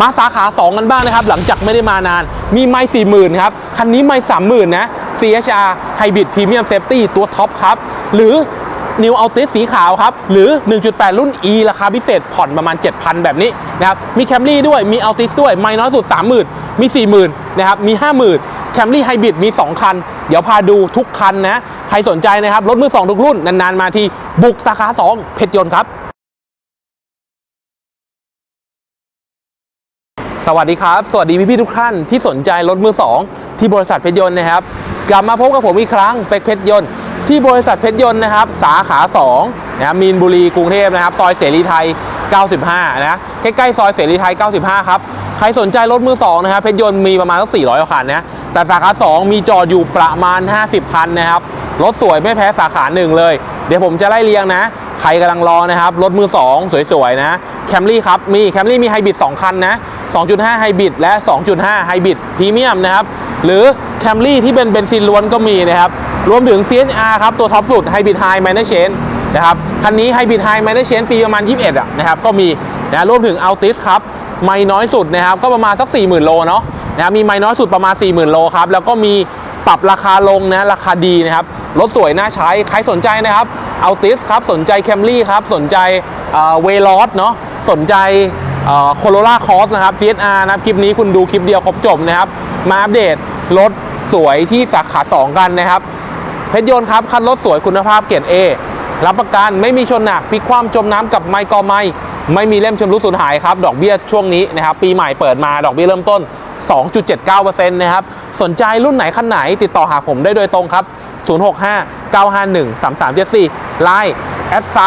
มาสาขา 2 กันบ้างนะครับ หลังจากไม่ได้มานาน มีไมค์40,000ครับ คันนี้ไมค์30,000นะ CHR Hybrid Premium Safety ตัวท็อปครับ หรือ New Altis สีขาวครับ หรือ 1.8 รุ่น E ราคาพิเศษผ่อนประมาณ 7,000 แบบนี้นะครับ มี Camry ด้วยมี Altis ด้วยไม่น้อยสุด 30,000 มี 40,000 นะครับ มี 50,000 Camry Hybrid มี 2 คัน เดี๋ยวพาดูทุกคันนะ ใครสนใจนะครับ รถมือ 2 ทุกรุ่น นาน ๆ มาทีบุกสาขา 2 เพชรยนต์ครับ สวัสดีครับ สวัสดีพี่ๆทุกท่านที่สนใจรถมือ 2 ที่บริษัทเพชรยนต์นะครับ กลับมาพบกับผมอีกครั้งเป็กเพชรยนต์ที่บริษัทเพชรยนต์นะครับ สาขา2นะครับมีนบุรีกรุงเทพนะครับซอยเสรีไทย 95 นะใกล้ๆซอยเสรีไทย 95 ครับ ใครสนใจรถมือ 2 นะครับเพชรยนต์มีประมาณสัก400คันนะแต่สาขา 2 มีจอดอยู่ประมาณ 50 คันนะครับรถสวยไม่แพ้สาขาหนึ่งเลย เดี๋ยวผมจะไล่เรียงนะใครกำลังรอนะครับรถมือ 2 สวยๆนะแคมรี่ครับมีแคมรี่มีไฮบริด2คันนะ 2.5 ไฮบริดและ 2.5 ไฮบริดพรีเมียมนะครับ หรือแคมรี่ที่เป็นเบนซินล้วนก็มีนะครับ รวมถึง CHR ครับ ตัวท็อปสุดไฮบริดไฮไมเนเชนนะครับ คันนี้ไฮบริดไฮไมเนเชนปีประมาณ 21อะนะครับ ก็มีนะรวมถึง Altis ครับ ไม่น้อยสุดนะครับ ก็ประมาณสัก 40,000 โลเนาะนะครับมีไม่น้อยสุดประมาณ 40,000 โลครับ แล้วก็มีปรับราคาลงนะ ราคาดีนะครับ รถสวยน่าใช้ ใครสนใจนะครับ Altis ครับ สนใจ Camry ครับ สนใจเวลอสเนาะ สนใจ โคโรล่าคอสนะครับ CSR นะครับ คลิปนี้คุณดูคลิปเดียวครบจบนะครับ มาอัปเดตรถสวยที่สาขา 2 กันนะครับ เพชรยนต์ครับคันรถสวยคุณภาพเกรด A รับประกันไม่มีชนหนักพลิกคว่ำจมน้ำกับไมค์กอไมค์ไม่มีเล่มชำรุดสูญหายครับ ดอกเบี้ยช่วงนี้นะครับ ปีใหม่เปิดมาดอกเบี้ยเริ่มต้น 2.79%นะครับสนใจรุ่นไหนคันไหนติดต่อหาผมได้โดยตรงครับ 065 951 3374 Line แอดไซ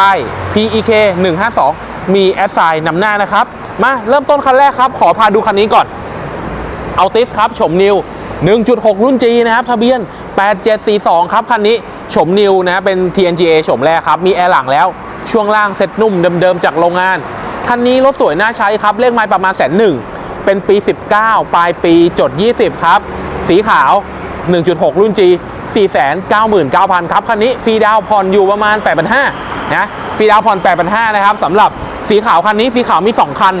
PEK 152 มีแอดไซนำหน้านะครับ มาเริ่มต้นคันแรกครับ ขอพาดูคันนี้ก่อนเอาติสครับชมนิว 1.6 รุ่น G นะครับ ทะเบียน 8742 ครับ คันนี้ชมนิวนะ เป็น TNGA ชมแรกครับ มีแอร์หลังแล้ว ช่วงล่างเซ็ตนุ่มเดิมๆ จากโรงงาน คันนี้รถสวยน่าใช้ครับ เลขไม้ประมาณแสนหนึ่ง เป็นปี 19 ปลายปีจด 20 ครับ สีขาว 1.6 รุ่น G 499,000 ครับ คันนี้ฟรีดาวผ่อนอยู่ประมาณ 8,500นะฟรีดาวน์ผ่อน 8,500 นะครับสำหรับ สีขาวคันนี้สีขาวมี 2 คัน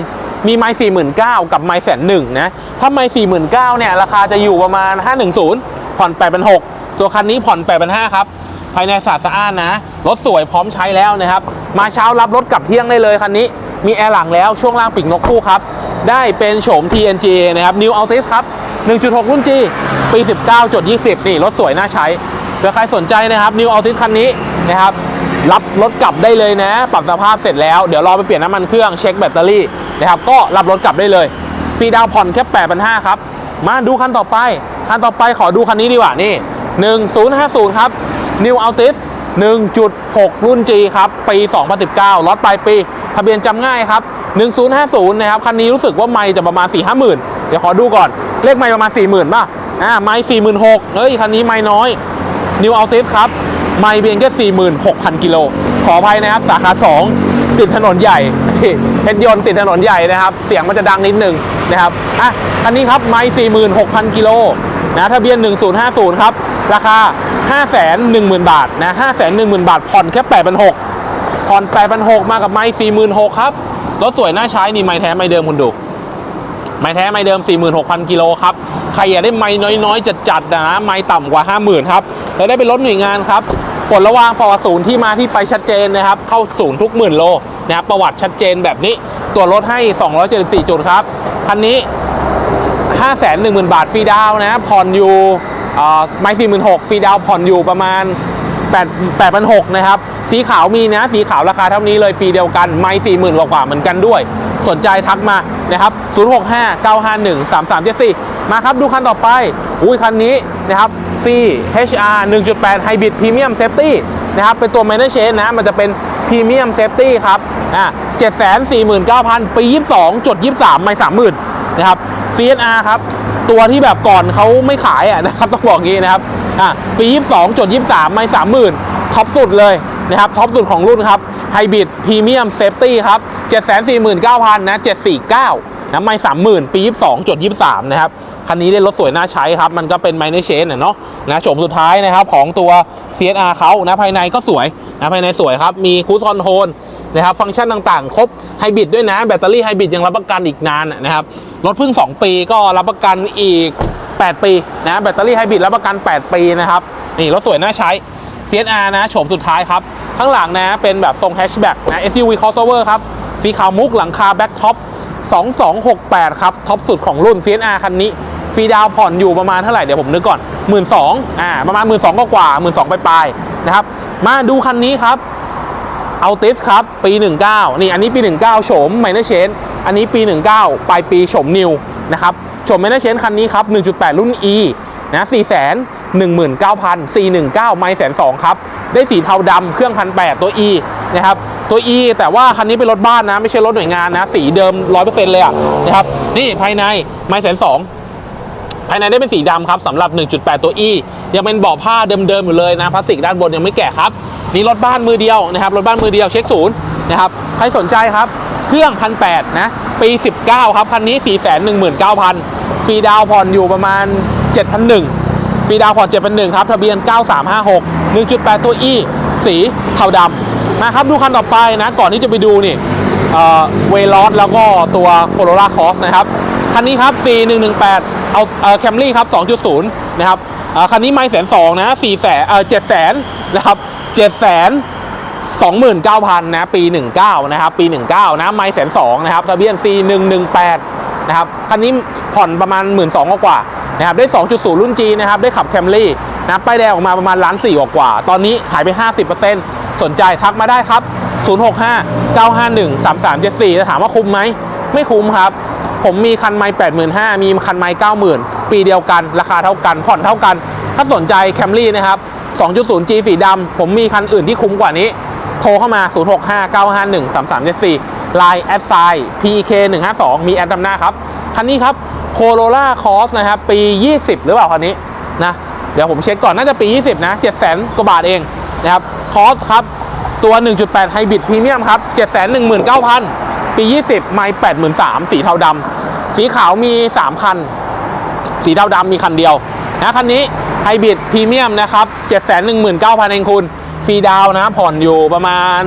มีไม้49,000กับไม้แสนหนึ่งนะ ถ้าไม้49,000เนี่ย ราคาจะอยู่ประมาณ510ผ่อน8,600ตัวคันนี้ผ่อน8,500ครับ ภายในสะอาดสะอ้านนะ รถสวยพร้อมใช้แล้วนะครับ มาเช้ารับรถกลับเที่ยงได้เลยคันนี้ มีแอร์หลังแล้วช่วงล่างปีกนกคู่ครับ ได้เป็นโฉม TNGA นะครับ New Altis ครับ 1.6 รุ่น G ปี 19.20 นี่รถสวยน่าใช้เผื่อใครสนใจนะครับ New Altis คันนี้นะครับ รับรถกลับได้เลยนะ ปรับสภาพเสร็จแล้ว เดี๋ยวรอไปเปลี่ยนน้ำมันเครื่องเช็คแบตเตอรี่นะครับ ก็รับรถกลับได้เลยฟรีดาวน์ผ่อนแค่8,500ครับ มาดูคันต่อไป คันต่อไปขอดูคันนี้ดีกว่านี่ 1050 ครับ New Altis 1.6 รุ่น G ครับ ปี 2019รถปลายปี ทะเบียนจำง่ายครับ 1050 นะครับ คันนี้รู้สึกว่าไม่จะประมาณ 4 5 0 0 0 0 เดี๋ยวขอดูก่อน เลขไม่ประมาณ 40,000ป่ะ อ่า ไม่ 46,000เฮ้ย คันนี้ไม่น้อย New Altis ครับ ไม่เพียงแค่ 46,000 กิโล ขออภัยนะครับ สาขา 2 ติดถนนใหญ่เพชรยนต์ติดถนนใหญ่นะครับ เสียงมันจะดังนิดนึงนะครับ อะ คันนี้ครับ ไม่ 46,000 กิโลนะทะเบียน 1050 ครับ ราคา 510,000 บาทนะ510,000 บาท ผ่อนแค่ 8,600ผ่อน 8,600 มากับไม้46,000 ครับ รถสวยน่าใช้นี่ไม้แท้ไม้เดิมคุณดู ไม้แท้ไม้เดิม 46,000 กิโลครับ ใครอยากได้ไม้น้อยๆจัดๆนะ ไม้ต่ำกว่า 50,000 ครับแล้วได้เป็นรถหน่วยงานครับปลดระวางประวัติศูนย์ที่มาที่ไปชัดเจนนะครับ เข้าศูนย์ทุกหมื่นโลนะครับประวัติชัดเจนแบบนี้ ตัวรถให้ 274 จุดครับ คันนี้ 510,000 บาทฟรีดาวนะ ผ่อนอยู่เอ่อไม่46,000ฟรีดาวผ่อนอยู่ประมาณ 8 8,600นะครับ สีขาวมีนะ สีขาวราคาเท่านี้เลยปีเดียวกัน ไม่40,000กว่าๆเหมือนกันด้วย สนใจทักมานะครับ 065 951 3374 มาครับ ดูคันต่อไป อุ้ยคันนี้นะครับฟรี HR 1.8 Hybrid Premium Safety นะครับ เป็นตัว m a n a g e นะ มันจะเป็น Premium Safety ครับ อ่า749,000 ปี 22จด23 ไม่30,000 นะครับ CNR ครับ ตัวที่แบบก่อนเขาไม่ขายอะนะครับต้องบอกงี้นะครับอ่าปี 22จด23 ไม่ 30,000ท็อปสุดเลยนะครับท็อปสุดของรุ่นครับ Hybrid Premium Safety ครับ 749,000นะ749นะไม่30,000 ปี 22จด23 นะครับ คันนี้ได้รถสวยน่าใช้ครับ มันก็เป็นไมเนเชนเนาะนะโฉมสุดท้ายนะครับของตัว CSR เขานะภายในก็สวยนะภายในสวยครับ มีคูซอนโทน นะครับฟังก์ชันต่างๆ ครบไฮบริดด้วยนะ แบตเตอรี่ไฮบริดยังรับประกันอีกนานนะครับรถเพิ่ง 2 ปีก็รับประกันอีก 8 ปีนะแบตเตอรี่ไฮบริดรับประกัน 8 ปีนะครับนี่รถสวยน่าใช้ CSR นะโฉมสุดท้ายครับ ข้างหลังนะเป็นแบบทรงแฮชแบ็กนะ SUV crossover ครับสีขาวมุกหลังคาแบ็คท็อป2268 ครับท็อปสุดของรุ่น CSR คันนี้ฟรีดาวผ่อนอยู่ประมาณเท่าไหร่ เดี๋ยวผมนึกก่อน 1 2ื่นสอ่าประมาณ 1 2ื่นก็กว่าหมื่นสองปลายๆนะครับ มาดูคันนี้ครับ เอาติสครับ ปี 19 นี่อันนี้ปี 19 โฉมไมเนอร์เชนอันนี้ปี 19 ปลายปีโฉมนิวนะครับโฉมไมเนอร์เชนคันนี้ครับ 1.8 รุ่น E นะ4 1 9 0 419 ไมล์แสนสองครับ ได้สีเทาดำเครื่องพันแตัว E นะครับตัว E แต่ว่าคันนี้เป็นรถบ้านนะ ไม่ใช่รถหน่วยงานนะ สีเดิม 100%เลยอะนะครับนี่ภายในไมล์แสนสอง ภายในได้เป็นสีดำครับสำหรับ 1.8 ตัว E ยังเป็นเบาะผ้าเดิมๆอยู่เลยนะพลาสติกด้านบนยังไม่แกะครับนี่รถบ้านมือเดียวนะครับรถบ้านมือเดียวเช็คศูนย์นะครับใครสนใจครับเครื่องพันแนะปี 19 ครับคันนี้ 4 1 9 0 0 0ฟรีดาวผ่อนอยู่ประมาณ7,100ฟรีดาวผ่อน7,100ครับทะเบียน 9356 1.8 ตัว E สีเทาดำมาครับดูคันต่อไปนะก่อนที่จะไปดูนี่เวลอสแล้วก็ตัวโคโร l าคอสนะครับ คันนี้ครับ C118 เอาแคมรี่ครับ 2.0 นะครับคันนี้ไม่แสนสองนะ4แสนเออ7แสนนะครับ7แสน29,000 นะ ปี 19 นะครับ ปี 19 นะไม่แสนสองนะครับทะเบียน C118 นะครับ คันนี้ผ่อนประมาณ 1 2ื่นกว่านะครับ ได้ 2.0 รุ่น G นะครับ ได้ขับแคมรี่นะป้ายแดงออกมาประมาณล้านสี่กว่า ตอนนี้หายไป 50%สนใจทักมาได้ครับ 065 951 3374จะถามว่าคุ้มไหม ไม่คุ้มครับ ผมมีคันไม้แปดหมื่นห้ามีคันไม้เก้าหมื่นปีเดียวกัน ราคาเท่ากัน ผ่อนเท่ากัน ถ้าสนใจแคมรี่นะครับ 2.0G สีดำผมมีคันอื่นที่คุ้มกว่านี้ โทรเข้ามา 065 951 3374 Line แอดไซ PK 152 มีแอดดำหน้าครับ คันนี้ครับ Corolla Cross นะครับ ปี 20 หรือเปล่าคันนี้นะเดี๋ยวผมเช็คก่อนน่าจะปี 20 นะ 700,000กว่าบาทเองนะครับ Cross ครับตัว 1.8 Hybrid Premium ครับ 719,000 ปี 20 ไม่83,000สีเทาดำสีขาวมี 3 คัน สีเทาดำมีคันเดียวนะคันนี้ไฮบริดพรีเมียมนะครับ719,000เองคุณฟรีดาวนะผ่อนอยู่ประมาณ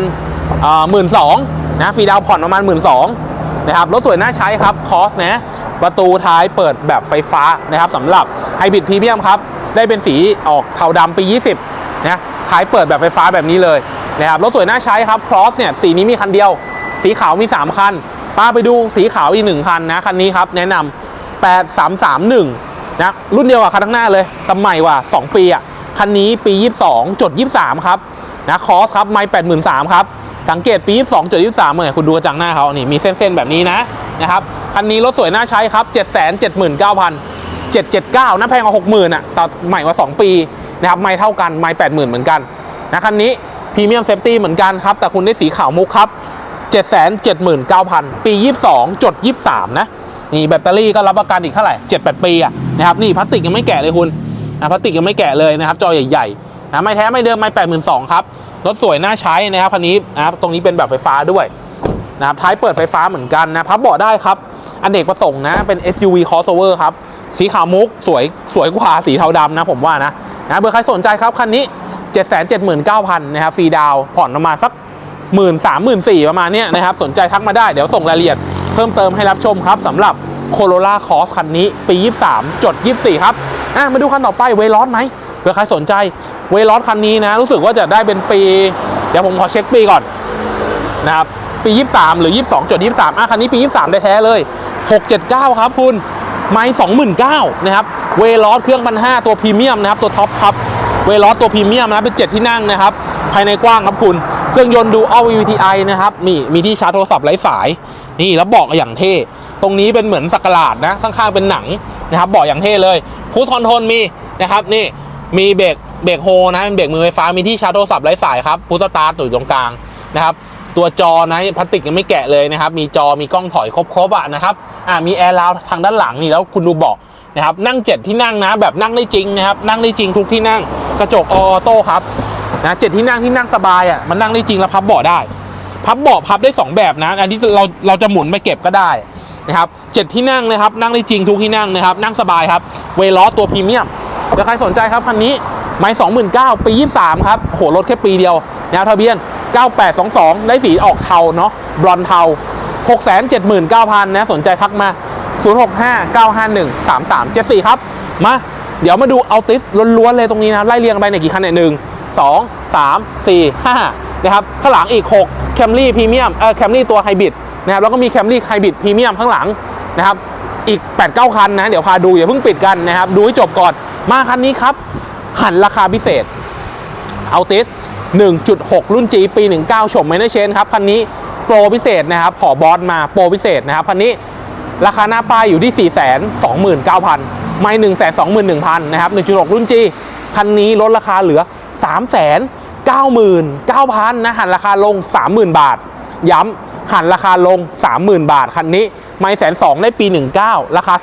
หมื่นสองนะฟรีดาวผ่อนประมาณ1 2ื่นนะครับรถสวยน่าใช้ครับคอสนะประตูท้ายเปิดแบบไฟฟ้านะครับสำหรับไฮบริดพรีเมียมครับได้เป็นสีออกเทาดำปี 20นะท้ายเปิดแบบไฟฟ้าแบบนี้เลยนะครับรถสวยน่าใช้ครับครอสเนี่ยสีนี้มีคันเดียว สีขาวมี 3 คันป้าไปดูสีขาวอีกหนึ่งคันนะ คันนี้ครับ แนะนำ8331 นะ รุ่นเดียวกับคันข้างหน้าเลยแต่ใหม่กว่า 2 ปีอะ คันนี้ปี 22จด23 ครับ นะคอสครับ ไม่83,000ครับ สังเกตปี 22จด23เหมือนคุณดูกระจังหน้าเขานี่มีเส้นๆ แบบนี้นะ นะครับ คันนี้รถสวยน่าใช้ครับ 779,000 779นะแพงกว่า60,000อะแต่ใหม่กว่า 2 ปีนะครับไม่เท่ากันไม่80,000 เหมือนกันนะคันนี้พรีเมียมเซฟตี้เหมือนกันครับ แต่คุณได้สีขาวมุกครับ 779,000 ปี 22 จด 23 นะ นี่แบตเตอรี่ก็รับประกันอีกเท่าไหร่ 7-8 ปีอะนะครับ นี่พลาสติกยังไม่แกะเลยคุณนะพลาสติกยังไม่แกะเลยนะครับ จอใหญ่ๆนะไม่แท้ไม่เดิมไม่82,000ครับ รถสวยน่าใช้นะครับคันนี้นะครับ ตรงนี้เป็นแบบไฟฟ้าด้วยนะครับ ท้ายเปิดไฟฟ้าเหมือนกันนะ พับเบาะได้ครับอเนกประสงค์นะ เป็น SUV crossover ครับ สีขาวมุก สวย สวยกว่าสีเทาดำนะผมว่านะนะเบอร์ใครสนใจครับคันนี้ 779,000นะครับ ฟรีดาวผ่อนประมาณสัก หมื่นสามหมื่นสี่ประมาณนี้นะครับ สนใจทักมาได้เดี๋ยวส่งรายละเอียดเพิ่มเติมให้รับชมครับสำหรับ Corolla Cross คันนี้ ปี 23 จด 24 ครับอะมาดูคันต่อไปเวลอสไหมเผื่อใครสนใจเวลอสคันนี้นะ รู้สึกว่าจะได้เป็นปี เดี๋ยวผมขอเช็คปีก่อนนะครับปี 23 หรือ 22จด23อะคันนี้ปี 23 ได้แท้เลย 679 ครับคุณไม่29,000นะครับเวลอสเครื่องพันห้าตัวพรีเมียมนะครับตัวท็อปครับเวลอสตัวพรีเมียมนะเป็น 7 ที่นั่งนะครับภายในกว้างครับคุณ เครื่องยนต์ดูอัล VVTi นะครับนี่มีที่ชาร์จโทรศัพท์ไร้สาย นี่แล้วเบาะอย่างเท่ ตรงนี้เป็นเหมือนสักหลาดนะ ข้างๆเป็นหนังนะครับเบาะอย่างเท่เลยคูสคอนโทรลมีนะครับนี่มีเบรกเบรกโฮนะเป็นเบรกมือไฟฟ้ามีที่ชาร์จโทรศัพท์ไร้สายครับพุทสตาร์ทอยู่ตรงกลางนะครับตัวจอนะพลาสติกยังไม่แกะเลยนะครับมีจอมีกล้องถอยครบๆอะนะครับอ่ามีแอร์ราวทางด้านหลังนี่แล้วคุณดูเบาะนะครับนั่งเจ็ดที่นั่งนะแบบนั่งได้จริงนะครับนั่งได้จริงทุกที่นั่งกระจกออโต้ครับ นะเจ็ดที่นั่งที่นั่งสบายอะมันนั่งได้จริงแล้วพับเบาะได้ พับเบาะพับได้ 2 แบบนะ อันนี้เราเราจะหมุนไปเก็บก็ได้นะครับเจ็ดที่นั่งนะครับ นั่งได้จริงทุกที่นั่งนะครับ นั่งสบายครับ เวล้อตัวพรีเมียมถ้าใครสนใจครับคันนี้ไม่สองหมื่นเก้าปียี่สามครับโหรถแค่ปีเดียวนะทะเบียน 9822 ได้สีออกเทาเนาะบลอนเทา 679,000นะสนใจทักมา 0659513374 ครับ มา เดี๋ยวมาดูเอาติสล้วนๆเลยตรงนี้นะ ไล่เรียงไปในกี่คันเนี่ยหนึ่ง สองสามสี่ห้านะครับข้างหลังอีก6แคมรี่พรีเมียมเออแคมรี่ตัวไฮบริดนะครับแล้วก็มีแคมรี่ไฮบริดพรีเมียมข้างหลังนะครับอีก 8-9 คันนะ เดี๋ยวพาดูอย่าเพิ่งปิดกันนะครับ ดูให้จบก่อนมาคันนี้ครับ หันราคาพิเศษเอาติส1.6 รุ่น G ปี 19 ชมไมเนอร์เชนครับ คันนี้โปรพิเศษนะครับ ขอบอสมาโปรพิเศษนะครับ คันนี้ราคาหน้าป้ายอยู่ที่ 429,000 ไม่ 121,000 นะครับ 1.6 รุ่น G คันนี้ลดราคาเหลือ 399,000นะหันราคาลง 30,000 บาท ย้ำหันราคาลง 30,000 บาท คันนี้ไม่แสนสองได้ปี 19 ราคา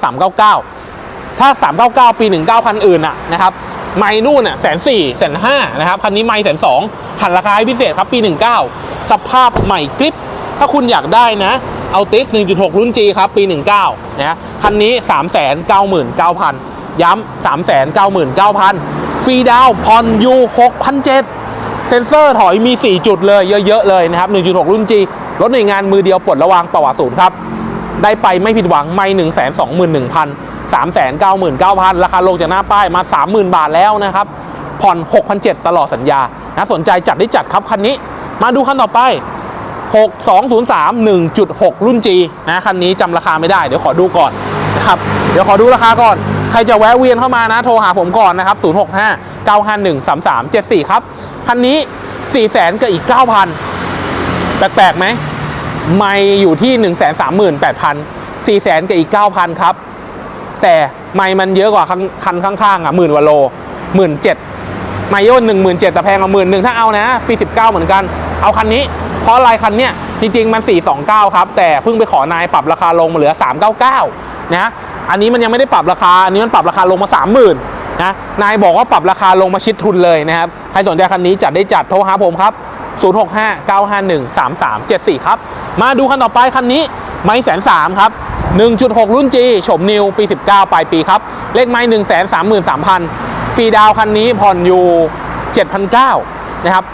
399 ถ้า 399 ปี 19 คันอื่นอะนะครับไม่นู่นอะแสนสี่แสนห้านะครับคันนี้ไม่แสนสองหันราคาให้พิเศษครับปี 19 สภาพใหม่กริป ถ้าคุณอยากได้นะเอาติส1.6 รุ่น G ครับ ปี 19นะคันนี้ 399,000 ย้ำ 399,000 ฟรีดาวน์ผ่อนอยู่6,700เซ็นเซอร์ถอยมี 4 จุดเลยเยอะ ๆ เลยนะครับ 1.6 รุ่น G รถหน่วยงานมือเดียวปลดระวางประวัติศูนย์ครับ ได้ไปไม่ผิดหวังไม่ 1 2 1 0 0 0 399,000 ราคาลงจากหน้าป้ายมา 30,000 บาทแล้วนะครับ ผ่อน6,700ตลอดสัญญานะสนใจจัดได้จัดครับคันนี้ มาดูคันต่อไป 6203 1.6 รุ่น G นะคันนี้จำราคาไม่ได้เดี๋ยวขอดูก่อน ครับ เดี๋ยวขอดูราคาก่อน ใครจะแวะเวียนเข้ามานะ โทรหาผมก่อนนะครับ 065 951 3374 ครับ คันนี้ 400,000กับอีก 9,000 แปลกๆไหม ไม่อยู่ที่ 1 3 8 0 0 0 4แสนกับอีก 9,000 ครับ แต่ไม่มันเยอะกว่าคันข้างๆอะหมื่นกว่าโลหมื่นเจ็ดไม่โยนหนึ่งหมื่นเจ็ดแต่แพงกว่าหมื่นหนึ่งถ้าเอานะ ปี 19 เหมือนกัน เอาคันนี้ เพราะอะไรคันเนี้ยจริง ๆ มัน 429 ครับ แต่เพิ่งไปขอนายปรับราคาลงมาเหลือ 399 นะอันนี้มันยังไม่ได้ปรับราคา อันนี้มันปรับราคาลงมา 30,000นะนายบอกว่าปรับราคาลงมาชิดทุนเลยนะครับ ใครสนใจคันนี้จัดได้จัดโทรหาผมครับ 0659513374 ครับ มาดูคันต่อไปคันนี้ไม้แสนสามครับ 1.6 รุ่น G โฉมนิวปี 19 ปลายปีครับ เลขไม้ 1 3 3 3 0 0 0ฟรีดาวคันนี้ผ่อนอยู่ 7,900นะครับ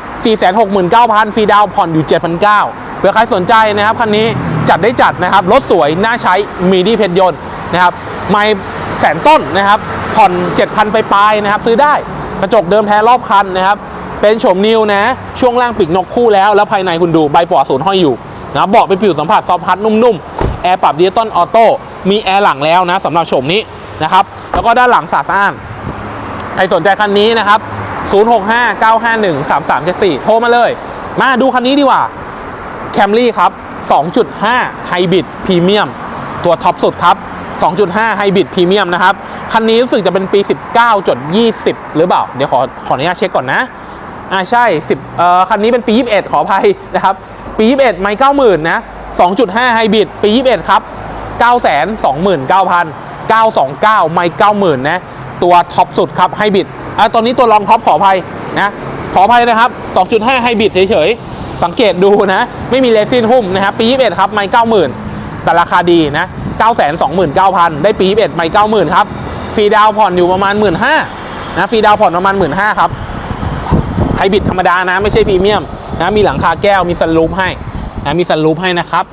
469,000ฟรีดาวผ่อนอยู่ 7,900เผื่อใครสนใจนะครับคันนี้ จัดได้จัดนะครับรถสวยน่าใช้มีดีเพชรยนต์นะครับไม่แสนต้นนะครับผ่อน 7,000 ไปปลายนะครับซื้อได้กระจกเดิมแท้รอบคันนะครับเป็นโฉมนิวนะ ช่วงล่างปีกนกคู่แล้ว แล้วภายในคุณดูใบปอศูนย์ห้อยอยู่นะเบาะเป็นผิวสัมผัสซอฟพัดนุ่มๆแอร์ปรับดิจิตอลออโต้มีแอร์หลังแล้วนะสำหรับโฉมนี้นะครับแล้วก็ด้านหลังสะอาดใครสนใจคันนี้นะครับ 0659513374 โทรมาเลย มาดูคันนี้ดีกว่าแคมรี่ครับ 2.5ไฮบริดพรีเมียมตัวท็อปสุดครับ 2.5ไฮบริดพรีเมียมนะครับ คันนี้รู้สึกจะเป็นปี 19จด20 หรือเปล่า เดี๋ยวขอขออนุญาตเช็คก่อนนะ อ่าใช่ 10เอ่อคันนี้เป็นปี 21 ขออภัยนะครับ ปี 21 ไม่90,000 นะ 2.5ไฮบริดปี 21 ครับ 929,000 929 ไม่90,000 นะ ตัวท็อปสุดครับไฮบริดอ่าตอนนี้ตัวรองท็อปขออภัยนะ ขออภัยนะครับ 2.5 ไฮบริดเฉยๆ สังเกตดูนะ ไม่มีเลซินหุ้มนะครับปี21ครับไม่90,000 แต่ราคาดีนะ 929,000 ได้ปี21ไม่90,000 ครับฟรีดาวผ่อนอยู่ประมาณ 15,000นะฟรีดาวผ่อนประมาณ 15,000ครับไฮบริดธรรมดานะ ไม่ใช่พรีเมียมนะมีหลังคาแก้วมีซันรูฟให้นะมีซันรูฟให้นะครับ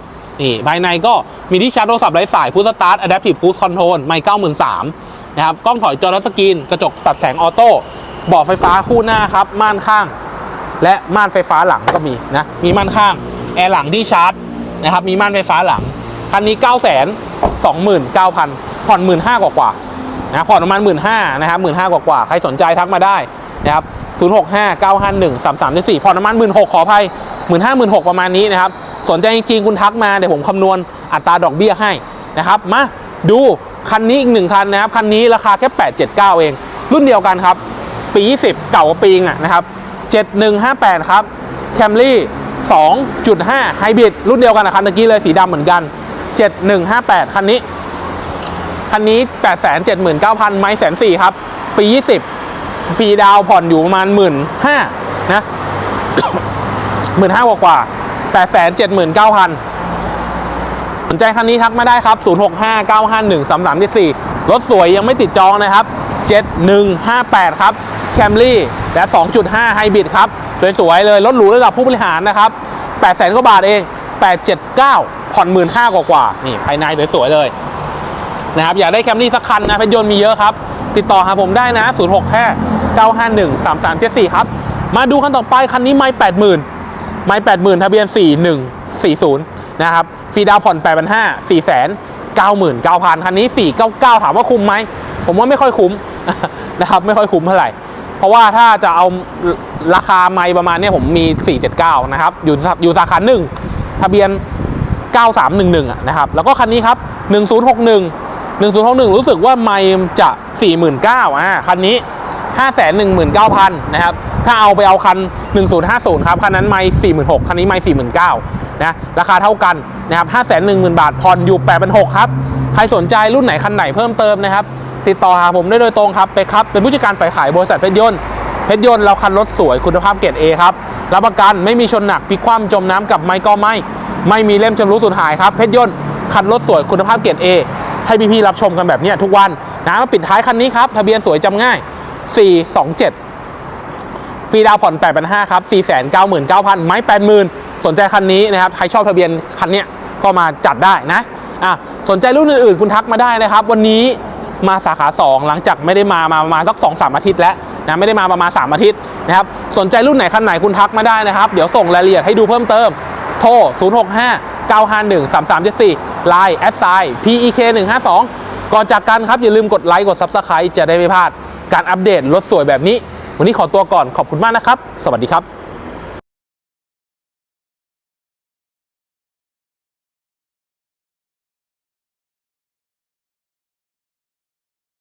นี่ภายในก็มีที่ชาร์จโทรศัพท์ไร้สายพุทสตาร์ทอะแดปทีฟคูสคอนโทรลไม่เก้าหมื่นสามนะครับกล้องถอยจอรัสกรีน กระจกตัดแสงออโต้เบาะไฟฟ้าคู่หน้าครับ ม่านข้าง และม่านไฟฟ้าหลังก็มีนะมีม่านข้างแอร์หลังที่ชาร์จนะครับมีม่านไฟฟ้าหลังคันนี้ 9 2 9 0 0 0 ผ่อน 1 5 0 0 0กว่ากว่านะผ่อนประมาณ 1 5 0 0 0นะครับ1 5 0 0 0กว่ากว่าใครสนใจทักมาได้นะครับ065 951 3374ผ่อนประมาณ 16,000ขออภัย15,000 16,000ประมาณนี้นะครับสนใจจริงๆคุณทักมาเดี๋ยวผมคำนวณอัตราดอกเบี้ยให้นะครับมาดูคันนี้อีกหนึ่งคันนะครับคันนี้ราคาแค่ 879 เอง รุ่นเดียวกันครับ ปี 20 เก่ากว่าปีอะนะครับ 7158 ครับ Camry 2.5ไฮบริดรุ่นเดียวกันนะคันตะกี้เลยสีดำเหมือนกัน 7158 คันนี้ คันนี้ 879,000 ไม้แสนสี่ครับ ปี 20 ฟรีดาวผ่อนอยู่ประมาณ 1 5ื่นนะหมื่นห้ากว่าแปดแสนเจ็ดหมื่นเก้าพันสนใจคันนี้ทักมาได้ครับ 0 6 5 9 5 1 3 3 4รถสวยยังไม่ติดจองนะครับ 7158 ครับ Camry และ 2.5ไฮบริดครับ สวย ๆ เลย รถหรูระดับผู้บริหารนะครับ8 0 0 0 0กว่าบาทเอง 879 ผ่อน 1 5 0 0 0กว่าๆนี่ ภายในสวย ๆ เลยนะครับ อยากได้แคมรี่สักคันนะเพชรยนต์มีเยอะครับ ติดต่อหาผมได้นะ 06แค่951 3374 ครับ มาดูคันต่อไป คันนี้ไม่ 80,000 ไม่ 80,000 ทะเบียน 4140 นะครับ ฟรีดาวน์ผ่อน 8,500 4 9 9 0 0 0 คันนี้ 499 ถามว่าคุ้มไหม ผมว่าไม่ค่อยคุ้มนะครับ ไม่ค่อยคุ้มเท่าไหร่ เพราะว่าถ้าจะเอาราคาไม่ประมาณนี้ผมมี 479 นะครับ อยู่อยู่สาขาหนึ่งทะเบียน 9311 นะครับ แล้วก็คันนี้ครับ 1061 1061 รู้สึกว่าไม่จะ 49,000อ่าคันนี้ 519,000 นะครับ ถ้าเอาไปเอาคัน 1050 ครับ คันนั้นไม่46,000 คันนี้ไม่49,000 นะ ราคาเท่ากันนะครับ 510,000 บาทผ่อนอยู่ 8,600 ครับ ใครสนใจรุ่นไหนคันไหนเพิ่มเติมนะครับ ติดต่อหาผมได้โดยตรงครับไปครับเป็นผู้จัดการฝ่ายขายบริษัทเพชรยนต์เพชรยนต์เราคันรถสวยคุณภาพเกรด A ครับรับประกันไม่มีชนหนักพลิกคว่ำจมน้ำกับไม้ก็ไม่ไม่มีเล่มชำรุดสูญหายครับเพชรยนต์คันรถสวยคุณภาพเกรด A ให้พี่ๆรับชมกันแบบนี้ทุกวันนะมาปิดท้ายคันนี้ครับทะเบียนสวยจำง่าย 427ฟรีดาวผ่อน8,500ครับ499,000 ไม้ 80,000 สนใจคันนี้นะครับใครชอบทะเบียนคันเนี้ยก็มาจัดได้นะอะสนใจรุ่นอื่นๆคุณทักมาได้นะครับ วันนี้ มาสาขา 2 หลังจากไม่ได้มามาประมาณสัก2 3อาทิตย์แล้วนะไม่ได้มาประมาณ 3 อาทิตย์นะครับสนใจรุ่นไหนคันไหนคุณทักมาได้นะครับ เดี๋ยวส่งรายละเอียดให้ดูเพิ่มเติม โทร 065 951 3374 Line แอดไซ PEK 152ก่อนจากกันครับอย่าลืมกดไลค์กด Subscribe จะได้ไม่พลาด การอัปเดตรถสวยแบบนี้ วันนี้ขอตัวก่อนขอบคุณมากนะครับ สวัสดีครับ